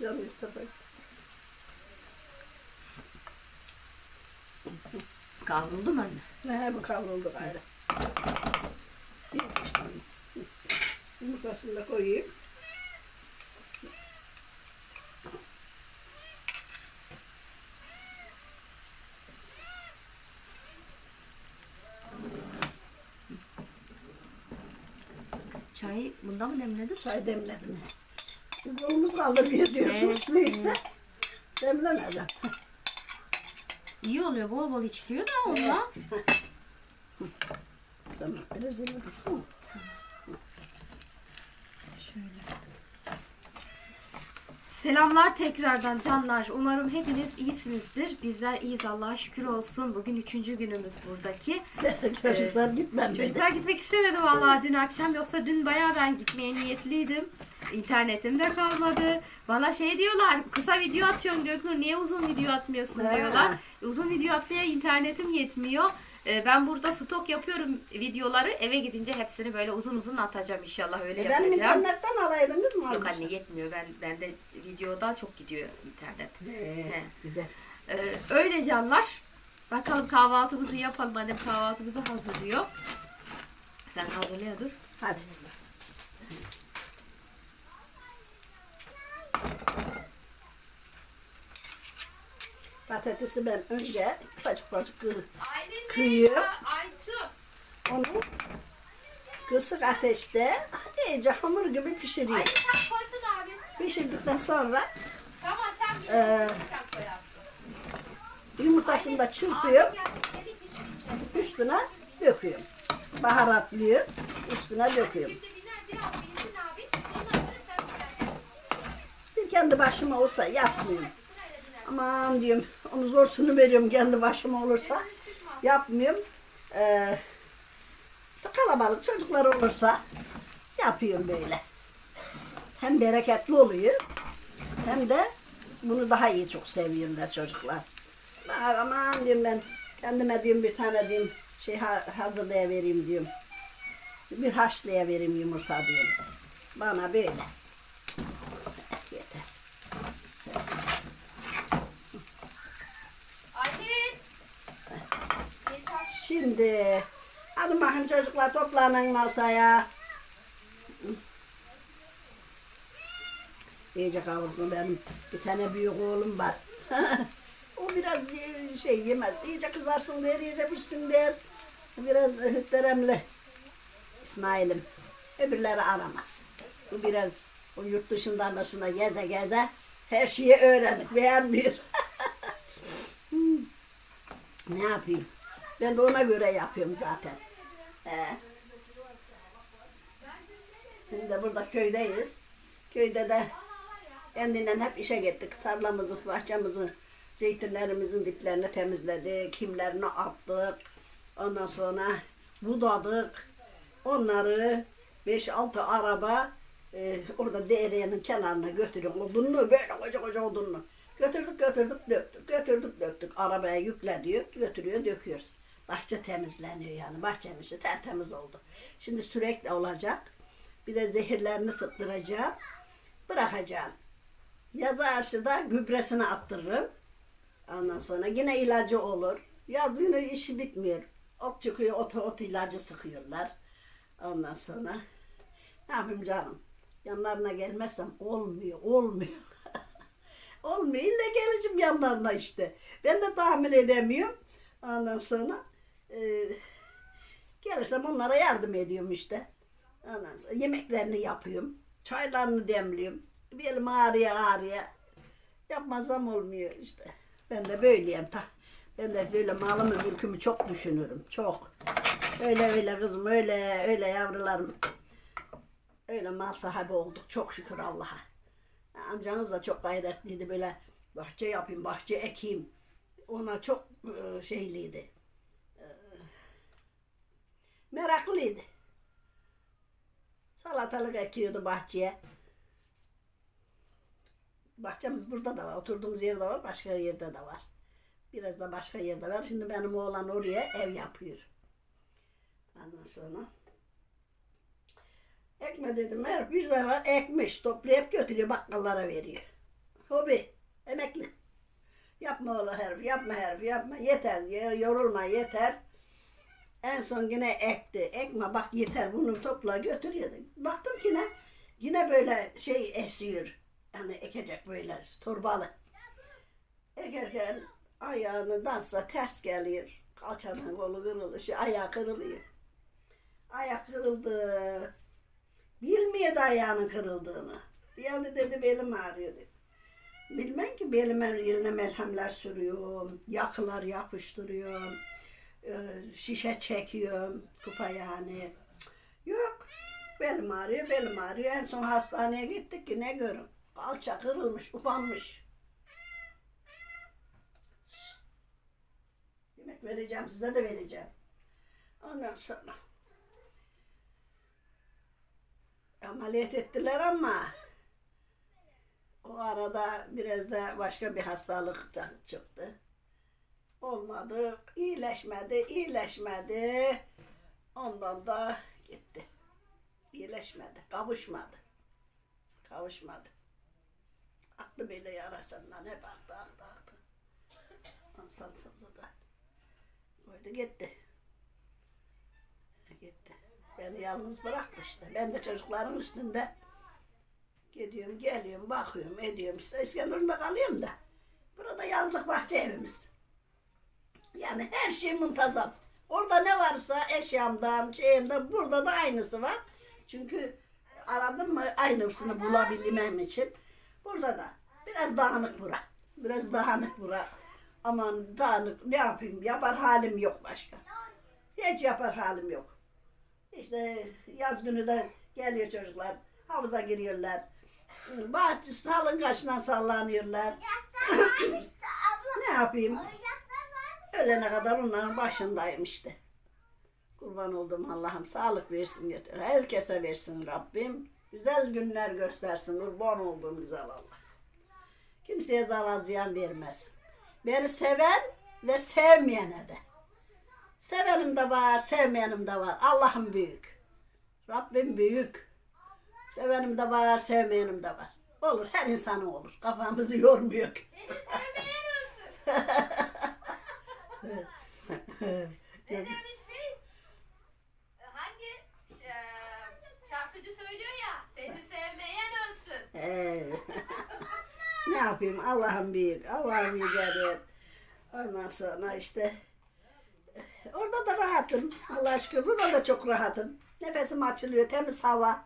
Yanıyor tabii. Kavruldu mu anne? Ne bu kavruldu gayrı. Bir işte. Yumurtasını da koyayım. Çayı bunda mı demledin? Çay demledim. Kolumuz kaldırmıyor diyorsunuz. Evet, Büyük de demlemedi. İyi oluyor bol bol içiliyor da onunla. Tamam. Biraz öyle dursun. Şöyle. Selamlar tekrardan canlar. Umarım hepiniz iyisinizdir. Bizler iyiyiz Allah'a şükür olsun. Bugün üçüncü günümüz buradaki. Çocuklar gitmem dedi. Çocuklar gitmek istemedi vallahi dün akşam. Yoksa dün bayağı ben gitmeye niyetliydim. İnternetim de kalmadı. Bana şey diyorlar, kısa video atıyorsun Göknur, niye uzun video atmıyorsun diyorlar. Uzun video atmaya internetim yetmiyor. Ee, Ben burada stok yapıyorum videoları. Eve gidince hepsini böyle uzun uzun atacağım inşallah öyle E, Benim yapacağım. internetten alaydınız mı? Yok anne yetmiyor. Ben bende videoda çok gidiyor internet. Ee, He. gider. Ee, öyle canlar. Bakalım kahvaltımızı yapalım. Annem kahvaltımızı hazırlıyor. Sen hazırlaya dur. Hadi. Patatesi ben önce ufacık ufacık kı- Aylin Kıyıyor. Aytu. onu kısık ateşte iyice hamur gibi pişiriyor. Pişirdikten sonra Tamam sen koyarsın. yumurtasını da çırpıyorum. Üstüne döküyorum. Baharatlıyorum. Üstüne döküyorum. Bir kendi başıma olsa yapmıyorum. Aman diyorum onu zorsunu veriyorum kendi başıma olursa yapmıyorum. Ee, işte kalabalık çocuklar olursa yapıyorum böyle. Hem bereketli oluyor hem de bunu daha iyi çok seviyorum da çocuklar. Aman diyorum ben kendime diyorum bir tane diyorum şey ha- hazırlayıvereyim diyorum. Bir haşlayıvereyim yumurta diyorum. Bana böyle. Yeter. Aylin. Şimdi hadi bakın çocuklar toplanın masaya. İyice kavursun benim bir tane büyük oğlum var. o biraz e, şey yemez. İyice kızarsın der, iyice pişsin der. Biraz hütteremli. İsmail'im. Öbürleri aramaz. Bu biraz o yurt dışından dışına geze geze her şeyi öğrenip beğenmiyor. Hmm. Ne yapayım? Ben de ona göre yapıyorum zaten. He. Şimdi burada köydeyiz. Köyde de kendinden hep işe gittik. Tarlamızı, bahçemizi, zeytinlerimizin diplerini temizledik. Kimlerini attık. Ondan sonra budadık. Onları 5-6 araba e, orada derenin kenarına götürüyorum. Odunlu böyle koca koca odunlu. Götürdük götürdük döktük. Götürdük döktük. Arabaya yükle diyor. Götürüyor döküyoruz. Bahçe temizleniyor yani. Bahçenin içi tertemiz oldu. Şimdi sürekli olacak. Bir de zehirlerini sıktıracağım. Bırakacağım. Yaz arşıda gübresini attırırım. Ondan sonra yine ilacı olur. Yaz yine işi bitmiyor. Ot çıkıyor, ot, ot ilacı sıkıyorlar. Ondan sonra ne yapayım canım? Yanlarına gelmezsem olmuyor, olmuyor. olmuyor. İlle geleceğim yanlarına işte. Ben de tahammül edemiyorum. Ondan sonra e, gelirsem onlara yardım ediyorum işte. Ondan sonra yemeklerini yapıyorum. Çaylarını demliyorum. Bir elim ağrıya ağrıya. Yapmazsam olmuyor işte. Ben de böyleyim. Ta. Ben de böyle malımı mülkümü çok düşünürüm. Çok. Öyle öyle kızım öyle öyle yavrularım. Öyle mal sahibi olduk çok şükür Allah'a. Amcanız da çok gayretliydi böyle bahçe yapayım, bahçe ekeyim. Ona çok e, şeyliydi. Meraklıydı. Salatalık ekiyordu bahçeye. Bahçemiz burada da var. Oturduğumuz yerde var. Başka yerde de var. Biraz da başka yerde var. Şimdi benim oğlan oraya ev yapıyor. Ondan sonra ekme dedim. Her bir sefer ekmiş. Toplayıp götürüyor bakkallara veriyor. Hobi. Emekli. Yapma ola herif, yapma herif, yapma. Yeter, yorulma yeter. En son yine ekti. Ekme bak yeter bunu topla götür ya. Baktım ki ne? Yine böyle şey esiyor. Yani ekecek böyle torbalı. Ekerken ayağını dansa ters geliyor. Kalçadan kolu kırılıyor. Şey, ayağı kırılıyor. Ayak kırıldı. Bilmiyordu ayağının kırıldığını. Yani dedi belim ağrıyor. Bilmem ki belime eline merhemler sürüyorum. Yakılar yapıştırıyorum. E, Şişe çekiyorum. Kupa yani. Yok. Belim ağrıyor, belim ağrıyor. En son hastaneye gittik ki ne görün. Kalça kırılmış, upanmış. Yemek vereceğim, size de vereceğim. Ondan sonra ameliyat ettiler ama o arada biraz da başka bir hastalık çıktı. Olmadı, iyileşmedi, iyileşmedi. Ondan da gitti. İyileşmedi, kavuşmadı. Kavuşmadı. Aklı böyle yarasından hep aktı, aktı, aktı. Ondan sonra da böyle gitti. Gitti. Beni yalnız bıraktı işte. Ben de çocukların üstünde gidiyorum, geliyorum, bakıyorum, ediyorum. İşte İskenderun'da kalıyorum da. Burada yazlık bahçe evimiz. Yani her şey muntazam. Orada ne varsa eşyamdan, şeyimden burada da aynısı var. Çünkü aradım mı aynısını bulabilmem için. Burada da biraz dağınık bura. Biraz dağınık bura. Aman dağınık ne yapayım yapar halim yok başka. Hiç yapar halim yok. İşte yaz günü de geliyor çocuklar. Havuza giriyorlar. Bahçe salın kaçından sallanıyorlar. ne yapayım? Ölene kadar onların başındayım işte. Kurban oldum Allah'ım sağlık versin yeter. Herkese versin Rabbim. Güzel günler göstersin. Kurban olduğum güzel Allah. Kimseye zarar ziyan vermez. Beni seven ve sevmeyene de. Sevenim de var, sevmeyenim de var. Allah'ım büyük. Rabbim büyük. Sevenim de var, sevmeyenim de var. Olur, her insanın olur. Kafamızı yormuyor. ki. Ne demiş şey? Hangi e, şarkıcı söylüyor ya? Seni sevmeyen ölsün. Ne yapayım? Allah'ım büyük. Allah'ım yücedir. Ondan sonra işte orada da rahatım. Allah'a şükür. Burada da çok rahatım. Nefesim açılıyor. Temiz hava.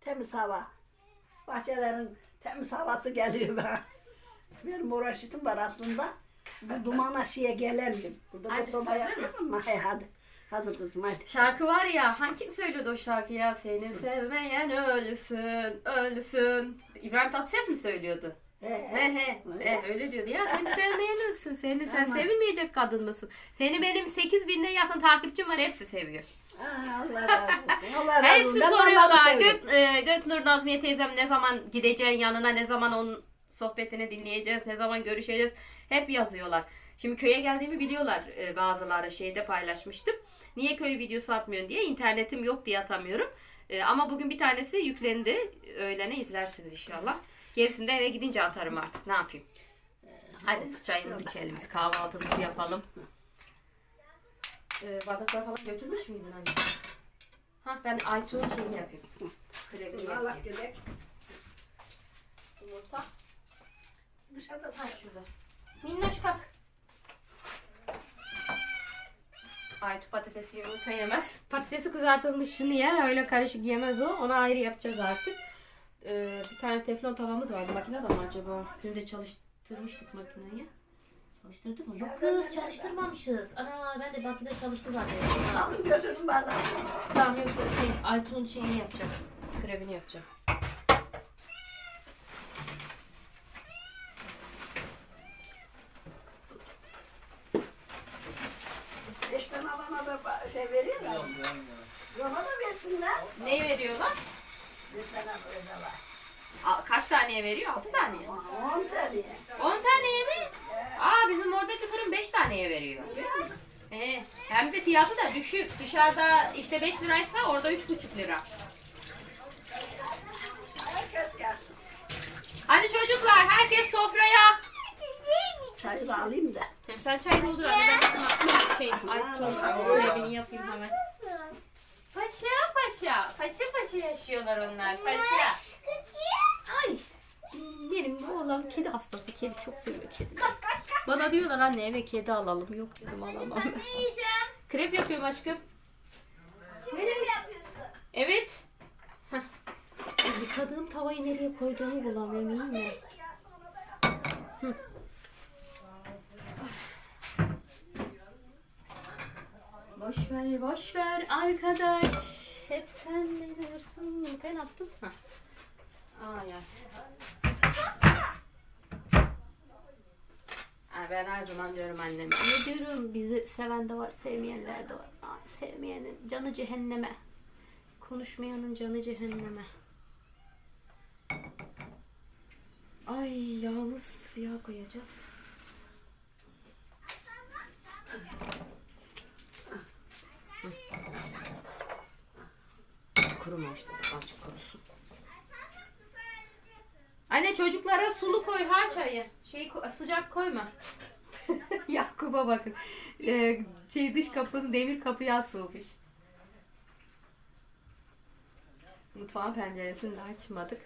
Temiz hava. Bahçelerin temiz havası geliyor bana. Benim uğraşıtım var aslında. Bu dumana şeye gelemiyorum. Burada da Hadi, soba hazır mı? ama he, hadi. Hazır kızım hadi. Şarkı var ya, hangi kim söylüyordu o şarkıyı ya? Seni sevmeyen ölsün, ölsün. İbrahim Tatlıses mi söylüyordu? He, He he, he öyle diyordu ya. Seni sevmeyen ölsün. Seni sen Tamam. sevilmeyecek kadın mısın? Seni benim 8 binden yakın takipçim var. Hepsi seviyor. Aa, Allah razı olsun. Allah razı Hepsi olsun. Ben de onları soruyorlar. seviyorum. Gök, e, Göknur Nazmiye teyzem ne zaman gideceğin yanına, ne zaman onun sohbetini dinleyeceğiz, ne zaman görüşeceğiz. Hep yazıyorlar. Şimdi köye geldiğimi biliyorlar e, bazıları şeyde paylaşmıştım. Niye köy videosu atmıyorsun diye. internetim yok diye atamıyorum. E, ama bugün bir tanesi yüklendi. Öğlene izlersiniz inşallah. Gerisini de eve gidince atarım artık. Ne yapayım? Hadi çayımızı içelim, kahvaltımızı yapalım. E, bardaklar falan götürmüş müydün anne? Ha ben Aytuğ'un şeyini yapayım. Kremini yapayım. Yumurta. Dışarıda Ha şurada. Minnoş kalk. Aytu patatesi yumurta yemez. Patatesi kızartılmışını yer. Öyle karışık yemez o. Onu ayrı yapacağız artık. Ee, bir tane teflon tavamız vardı. Makinede mi acaba? Dün de çalıştırmıştık makineyi. Çalıştırdık mı? Yok kız çalıştırmamışız. Ana ben de makine çalıştı zaten. Aldım götürdüm bardağı. Tamam yok şey Aytu'nun şeyini yapacağım. Krevini yapacağım. Şey veriyorlar. Ona da versinler. Ne veriyorlar? Bir tane böyle var. Kaç taneye veriyor? 6 taneye. On tane. 10 taneye mi? Aa bizim oradaki fırın 5 taneye veriyor. Ee, hem de fiyatı da düşük. Dışarıda işte 5 liraysa orada 3,5 lira. Herkes gelsin. Hadi çocuklar herkes Çayı da alayım da. Sen çay doldur anne ben sana şey Aytun'un görevini yapayım hemen. Paşa paşa. Paşa paşa yaşıyorlar onlar. Paşa. Ay. Benim oğlan kedi hastası. Kedi çok seviyor kedileri. Bana diyorlar anne eve kedi alalım. Yok dedim alamam. ben. Ne yiyeceğim? Krep yapıyorum aşkım. Şimdi mi yapıyorsun? Evet. Heh. Yıkadığım tavayı nereye koyduğumu bulamıyorum iyi mi? Hı. Boş ver, boş ver arkadaş. Hep sen ne diyorsun? Ben attım. Heh. Ay ay. Ay ben her zaman diyorum anneme. Ne diyorum bizi seven de var, sevmeyenler de var. Ay, sevmeyenin canı cehenneme. Konuşmayanın canı cehenneme. Ay yağımız yağ koyacağız. Kurumamıştır. Azıcık kurusun. Anne çocuklara sulu koy ha çayı. Şey sıcak koyma. Yakup'a bakın. Ee, şey dış kapının demir kapıya asılmış. Mutfağın penceresini de açmadık.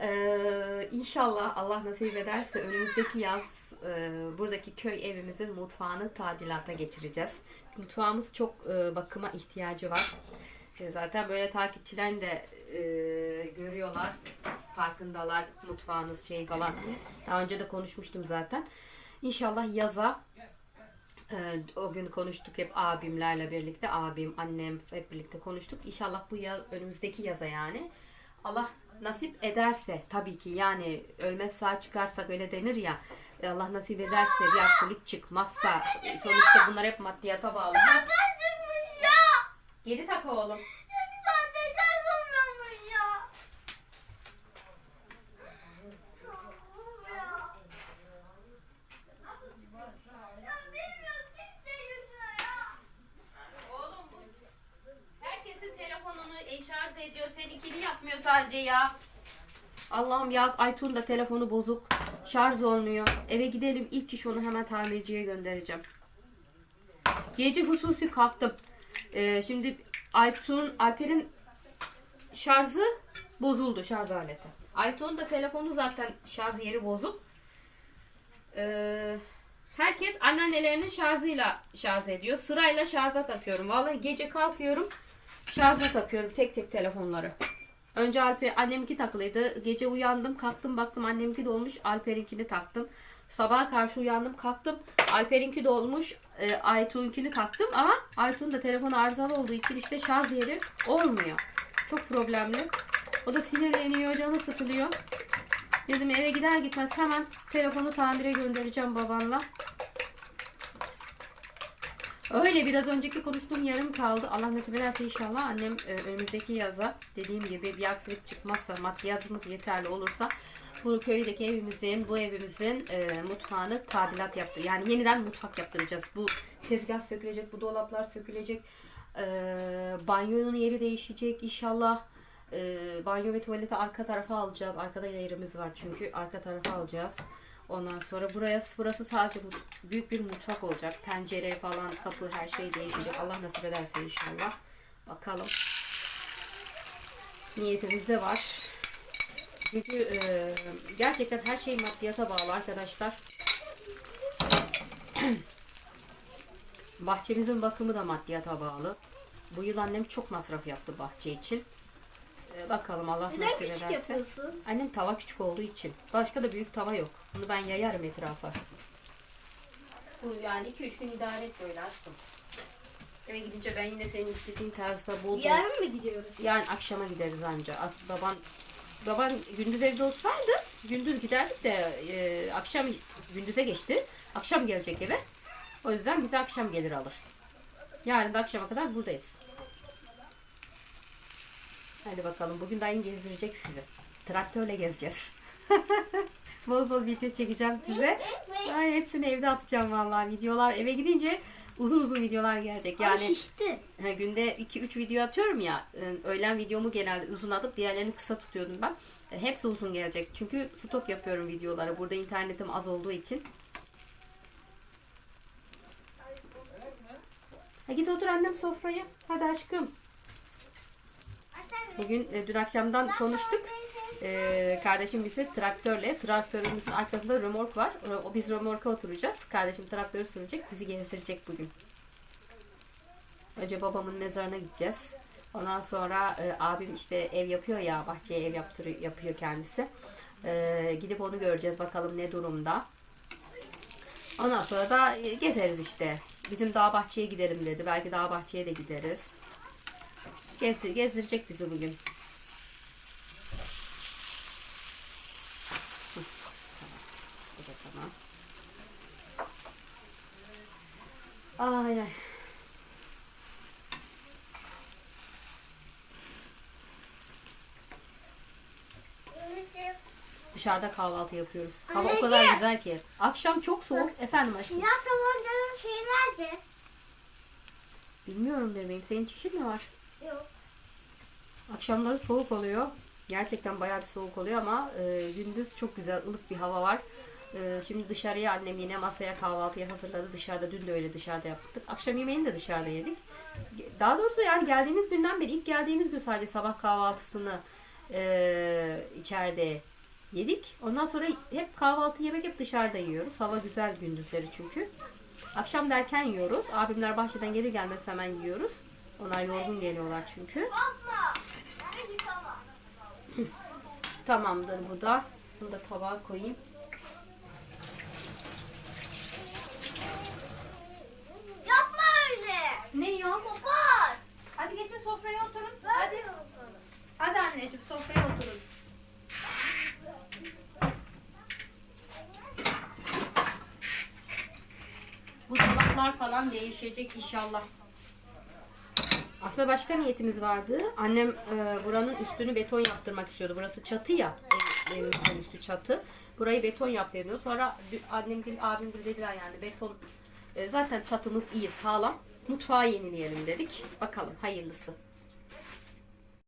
Ee, inşallah Allah nasip ederse önümüzdeki yaz e, buradaki köy evimizin mutfağını tadilata geçireceğiz. Mutfağımız çok e, bakıma ihtiyacı var. E, zaten böyle takipçilerin de e, görüyorlar, farkındalar mutfağınız şey falan. diye. Daha önce de konuşmuştum zaten. İnşallah yaza ee, o gün konuştuk hep abimlerle birlikte. Abim, annem hep birlikte konuştuk. İnşallah bu yaz, önümüzdeki yaza yani. Allah nasip ederse tabii ki yani ölmez sağ çıkarsak öyle denir ya. e, Allah nasip ederse bir aksilik çıkmazsa sonuçta bunlar hep maddiyata bağlı. Ha, Kaç çıkmış ya? Geri tak oğlum. Ya bir saatte şarj olmuyormuş ya. Ya. Bilmiyoruz kimse yüzüne ya. Oğlum bu herkesin telefonunu e, şarj ediyor. Seninkini yapmıyor sadece ya. Allah'ım ya Aytun da telefonu bozuk. Şarj olmuyor. Eve gidelim ilk iş onu hemen tamirciye göndereceğim. Gece hususi kalktım. Ee, şimdi Aytun, Alper'in şarjı bozuldu şarj aleti. Aytun'un da telefonu zaten şarj yeri bozuk. Ee, herkes anneannelerinin şarjıyla şarj ediyor. Sırayla şarja takıyorum. Vallahi gece kalkıyorum şarja takıyorum tek tek telefonları. Önce Alper annemki takılıydı. Gece uyandım, kalktım, baktım annemki dolmuş. Alper'inkini taktım. Sabaha karşı uyandım, kalktım. Alper'inki dolmuş. E, Aytuğ'unkini taktım ama Aytuğ'un da telefonu arızalı olduğu için işte şarj yeri olmuyor. Çok problemli. O da sinirleniyor, canı sıkılıyor. Dedim eve gider gitmez hemen telefonu tamire göndereceğim babanla. Öyle biraz önceki konuştuğum yarım kaldı. Allah nasip ederse inşallah annem e, önümüzdeki yaza dediğim gibi bir aksilik çıkmazsa maddiyatımız yeterli olursa bu köydeki evimizin, bu evimizin e, mutfağını tadilat yaptı. Yani yeniden mutfak yaptıracağız. Bu tezgah sökülecek, bu dolaplar sökülecek. E, banyonun yeri değişecek inşallah. E, banyo ve tuvaleti arka tarafa alacağız. Arkada yerimiz var çünkü arka tarafa alacağız. Ondan sonra buraya burası sadece büyük bir mutfak olacak. Pencere falan, kapı her şey değişecek. Allah nasip ederse inşallah. Bakalım. Niyetimiz de var. Çünkü e, gerçekten her şey maddiyata bağlı arkadaşlar. Bahçemizin bakımı da maddiyata bağlı. Bu yıl annem çok masraf yaptı bahçe için. E, bakalım Allah Neden nasip ederse. yapıyorsun? Annem tava küçük olduğu için. Başka da büyük tava yok. Bunu ben yayarım etrafa. Bu yani 2-3 gün idare et böyle aşkım. Eve gidince ben yine senin istediğin tarzda bol bol. Yarın mı gidiyoruz? Yani akşama gideriz anca. As- Baban baban gündüz evde olsaydı gündüz giderdik de e, akşam gündüze geçti. Akşam gelecek eve. O yüzden bize akşam gelir alır. Yarın da akşama kadar buradayız. Hadi bakalım. Bugün dayım gezdirecek sizi. Traktörle gezeceğiz. bol bol video çekeceğim size. Ay, hepsini evde atacağım vallahi videolar. Eve gidince uzun uzun videolar gelecek. Yani Ay şişti. Günde 2-3 video atıyorum ya. E, öğlen videomu genelde uzun atıp diğerlerini kısa tutuyordum ben. E, hepsi uzun gelecek. Çünkü stok yapıyorum videoları. Burada internetim az olduğu için. Ha, git otur annem sofraya. Hadi aşkım. Bugün dün akşamdan konuştuk. E, kardeşim bizi traktörle, traktörümüzün arkasında römork var. O, biz römorka oturacağız. Kardeşim traktörü sürecek, bizi gezdirecek bugün. Önce babamın mezarına gideceğiz. Ondan sonra e, abim işte ev yapıyor ya, bahçeye ev yaptırıyor, yapıyor kendisi. E, gidip onu göreceğiz bakalım ne durumda. Ondan sonra da e, gezeriz işte. Bizim dağ bahçeye gidelim dedi. Belki dağ bahçeye de gideriz. Gezdir, gezdirecek bizi bugün. Hı, tamam. Bu da tamam. Ay ay. Dışarıda kahvaltı yapıyoruz. Hava o kadar güzel ki. Akşam çok soğuk. Efendim aşkım. Ya tabancanın şey nerede? Bilmiyorum bebeğim. Senin çişin mi var? Yok. Akşamları soğuk oluyor. Gerçekten bayağı bir soğuk oluyor ama e, gündüz çok güzel ılık bir hava var. E, şimdi dışarıya annem yine masaya kahvaltıyı hazırladı. Dışarıda dün de öyle dışarıda yaptık. Akşam yemeğini de dışarıda yedik. Daha doğrusu yani geldiğimiz günden beri ilk geldiğimiz gün sadece sabah kahvaltısını e, içeride yedik. Ondan sonra hep kahvaltı yemek hep dışarıda yiyoruz. Hava güzel gündüzleri çünkü. Akşam derken yiyoruz. Abimler bahçeden gelir gelmez hemen yiyoruz. Onlar yorgun geliyorlar çünkü. Tamamdır bu da. Bunu da tabağa koyayım. Yapma öyle. Ne yok? Kapat. Hadi geçin sofraya oturun. Hadi. Hadi. Hadi anneciğim sofraya oturun. Bu dolaplar falan değişecek inşallah. Aslında başka niyetimiz vardı. Annem e, buranın üstünü beton yaptırmak istiyordu. Burası çatı ya. Ev, evimizin üstü çatı. Burayı beton yap diyor. Sonra annem abim dediler yani beton e, zaten çatımız iyi sağlam. Mutfağı yenileyelim dedik. Bakalım hayırlısı.